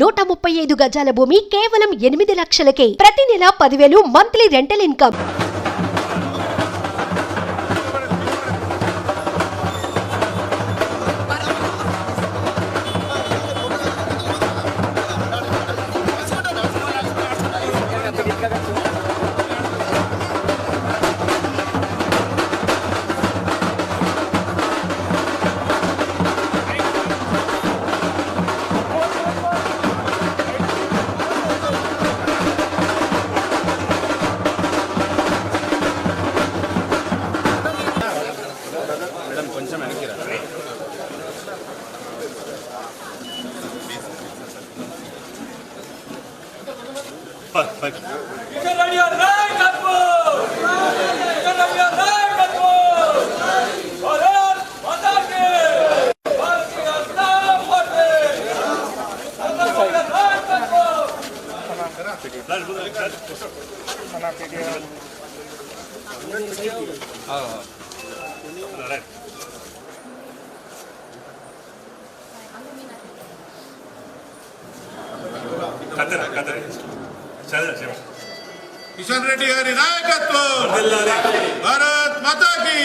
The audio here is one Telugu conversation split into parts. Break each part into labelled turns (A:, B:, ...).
A: నూట ముప్పై ఐదు గజాల భూమి కేవలం ఎనిమిది లక్షలకే. ప్రతి నెల పదివేలు monthly rental income.
B: 勝てない
C: 勝てない。
D: Kishan Reddy గారి నాయకత్వం. భారత్ మాతాకి.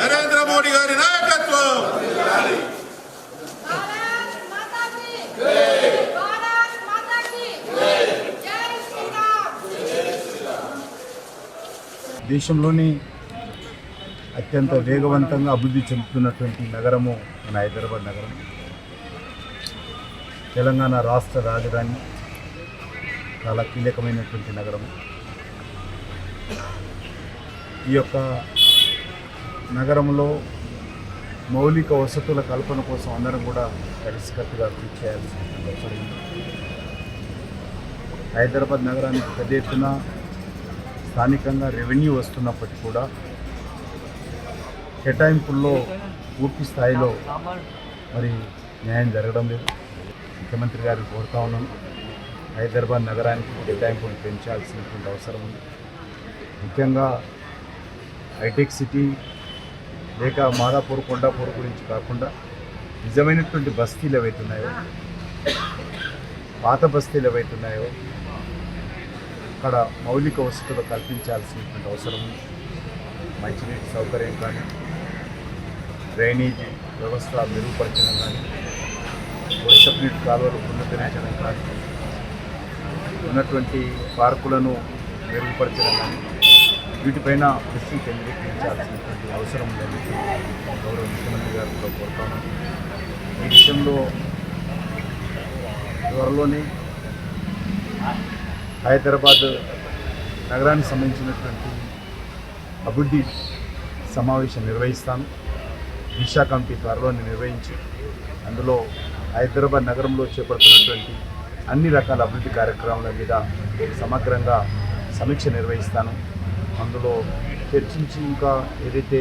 D: నరేంద్ర మోడీ గారి నాయకత్వం.
E: దేశంలోని అత్యంత వేగవంతంగా అభివృద్ధి చెందుతున్నటువంటి నగరము మన హైదరాబాద్ నగరం. తెలంగాణ రాష్ట్ర రాజధాని. చాలా కీలకమైనటువంటి నగరం. ఈ యొక్క నగరంలో మౌలిక వసతుల కల్పన కోసం అందరం కూడా కలిసికట్టుగా కృషి చేయాల్సిన అవసరం ఉంది హైదరాబాద్ నగరానికి పెద్ద ఎత్తున స్థానికంగా రెవెన్యూ వస్తున్నప్పటికీ కూడా కేటాయింపుల్లో పూర్తి స్థాయిలో మరి న్యాయం జరగడం లేదు. ముఖ్యమంత్రి గారిని కోరుతా ఉన్నాను. హైదరాబాద్ నగరానికి కేటాయింపులు పెంచాల్సినటువంటి అవసరం ఉంది. ముఖ్యంగా హైటెక్ సిటీ లేక మాదాపూర్ కొండాపూర్ గురించి కాకుండా నిజమైనటువంటి బస్తీలు ఏవైతున్నాయో పాత బస్తీలు ఏవైతున్నాయో అక్కడ మౌలిక వసతులు కల్పించాల్సినటువంటి అవసరం ఉంది. మంచినీటి సౌకర్యం కానీ డ్రైనేజీ వ్యవస్థ మెరుగుపరచడం కానీ వర్షపు నీటి కాలువలు పునరుద్ధరించడం కానీ ఉన్నటువంటి పార్కులను మెరుగుపరచడం కానీ వీటిపైన దృష్టి కేంద్రీకరించాల్సినటువంటి అవసరం ఉందని గౌరవ ముఖ్యమంత్రి గారు కూడా కోరుతాను ఈ విషయంలో త్వరలోనే హైదరాబాద్ నగరానికి సంబంధించినటువంటి అభివృద్ధి సమావేశం నిర్వహిస్తాను. దిశా కమిటీ త్వరలోనే నిర్వహించి అందులో హైదరాబాద్ నగరంలో చేపడుతున్నటువంటి అన్ని రకాల అభివృద్ధి కార్యక్రమాల మీద సమగ్రంగా సమీక్ష నిర్వహిస్తాను. అందులో చర్చించి ఇంకా ఏదైతే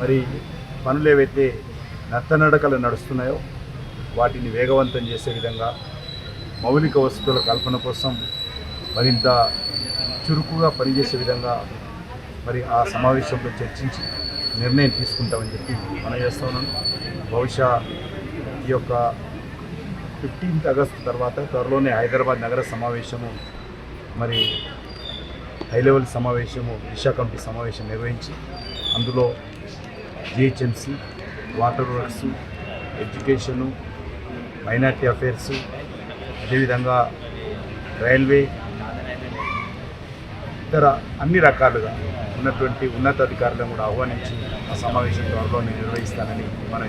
E: మరి పనులు ఏవైతే నత్తనడకలు నడుస్తున్నాయో వాటిని వేగవంతం చేసే విధంగా మౌలిక వసతుల కల్పన కోసం మరింత చురుకుగా పనిచేసే విధంగా మరి ఆ సమావేశంలో చర్చించి నిర్ణయం తీసుకుంటామని చెప్పి మనం చేస్తున్నాను బహుశా ఈ యొక్క ఫిఫ్టీన్త్ ఆగస్టు తర్వాత త్వరలోనే హైదరాబాద్ నగర సమావేశము మరి హై లెవెల్ సమావేశము దిశా కమిటీ సమావేశం నిర్వహించి అందులో GHMC water works education minority affairs అదేవిధంగా రైల్వే ఇతర అన్ని రకాలుగా ఉన్నటువంటి ఉన్నతాధికారులను కూడా ఆహ్వానించి ఆ సమావేశం త్వరలోనే నిర్వహిస్తానని మనం